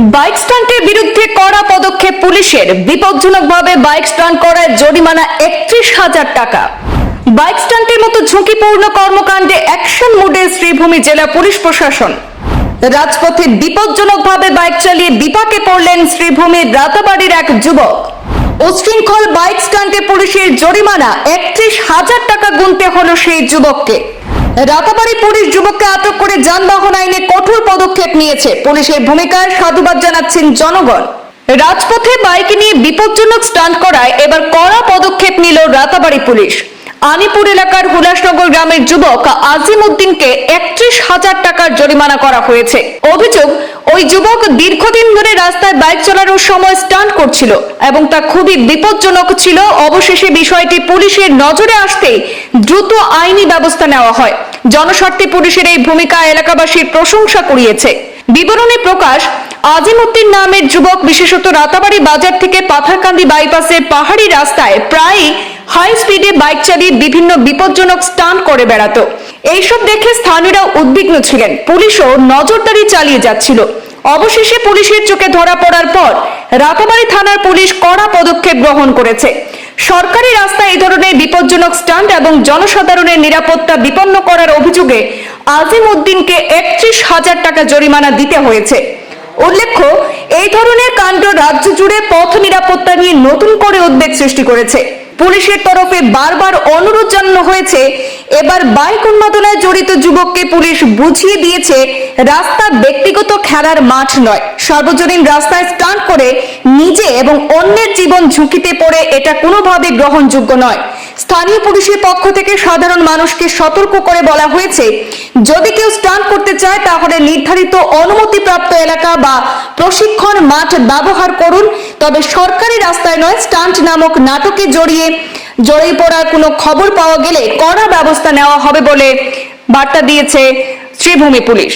Bike স্টান্টের বিরুদ্ধে কড়া পদক্ষেপ পুলিশের। বিপজ্জনকভাবে বাইক স্টান্ট করায় জরিমানা একত্রিশ হাজার টাকা। বাইক স্টান্টের মতো ঝুঁকিপূর্ণ কর্মকাণ্ডে অ্যাকশন মোডে শ্রীভূমি জেলা পুলিশ প্রশাসন। রাজপথে বিপজ্জনকভাবে বাইক চালিয়ে বিপাকে পড়লেন শ্রীভূমির রাতাবাড়ির এক যুবক। উশৃঙ্খল বাইক স্টান্টে পুলিশের জরিমানা একত্রিশ হাজার টাকা গুনতে হলো সেই যুবককে। রাতাবাড়ি পুলিশ যুবককে আটক করে যানবাহন আইনে কঠোর পদক্ষেপ নিয়েছে। পুলিশের ভূমিকায় সাধুবাদ জানাচ্ছেন জনগণ। রাজপথে বাইক নিয়ে বিপজ্জনক স্টান্ট করায় এবার কড়া পদক্ষেপ নিল রাতাবাড়ি পুলিশ। আনিপুর এলাকার হুলাসনগর গ্রামের যুবক আজিম উদ্দিনকে একত্রিশ হাজার টাকার জরিমানা করা হয়েছে। অভিযোগ, ওই যুবক দীর্ঘদিন ধরে রাস্তায় বাইক চালানোর সময় স্টান্ট করছিল এবং তা খুবই বিপজ্জনক ছিল। অবশেষে বিষয়টি পুলিশের নজরে আসতেই দ্রুত আইনি ব্যবস্থা নেওয়া হয়। জনস্বার্থে পুলিশের এই ভূমিকা এলাকাবাসীর প্রশংসা কুড়িয়েছে। বিবরণে প্রকাশ আজিমউদ্দিন নামের যুবক বিশেষত রাতাবাড়ি বাজার থেকে পাথারকান্দি বাইপাসের পাহাড়ি রাস্তায় প্রায় হাই স্পিডে বাইক চালিয়ে বিভিন্ন বিপজ্জনক স্টান্ট করে বেড়াত। এইসব দেখে স্থানীয়রা উদ্বিগ্ন ছিলেন। পুলিশও নজরদারি চালিয়ে যাচ্ছিল। অবশেষে পুলিশের চোখে ধরা পড়ার পর রাতাবাড়ি থানার পুলিশ কড়া পদক্ষেপ গ্রহণ করেছে। সরকারি রাস্তায় এই ধরনের বিপজ্জনক স্টান্ট এবং জনসাধারণের নিরাপত্তা বিপন্ন করার অভিযোগে আজিম উদ্দিনকে একত্রিশ হাজার টাকা জরিমানা দিতে হয়েছে। উল্লেখ্য, এই ধরনের কাণ্ড রাজ্য জুড়ে পথ নিরাপত্তা নিয়ে নতুন করে উদ্বেগ সৃষ্টি করেছে। পুলিশের তরফে বারবার অনুরোধ জানানো হয়েছে। এবার বাইক উন্মাদনায় জড়িত যুবককে পুলিশ বুঝিয়ে দিয়েছে, রাস্তা ব্যক্তিগত খেলার মাঠ নয়। সর্বজনীন রাস্তায় স্টান্ট করে নিজে এবং অন্যের জীবন ঝুঁকিতে পড়ে এটা কোনোভাবে গ্রহণযোগ্য নয়। স্থানীয় পুলিশের পক্ষ থেকে সাধারণ মানুষকে সতর্ক করে বলা হয়েছে, যদি কেউ স্টান্ট করতে চায় তাহলে নির্ধারিত অনুমতিপ্রাপ্ত এলাকা বা প্রশিক্ষণ মাঠ ব্যবহার করুন। তবে সরকারি রাস্তায় নয়, স্টান্ট নামক নাটকে জড়িয়ে জড়িয়ে পড়ার কোনো খবর পাওয়া গেলে কড়া ব্যবস্থা নেওয়া হবে বলে বার্তা দিয়েছে শ্রীভূমি পুলিশ।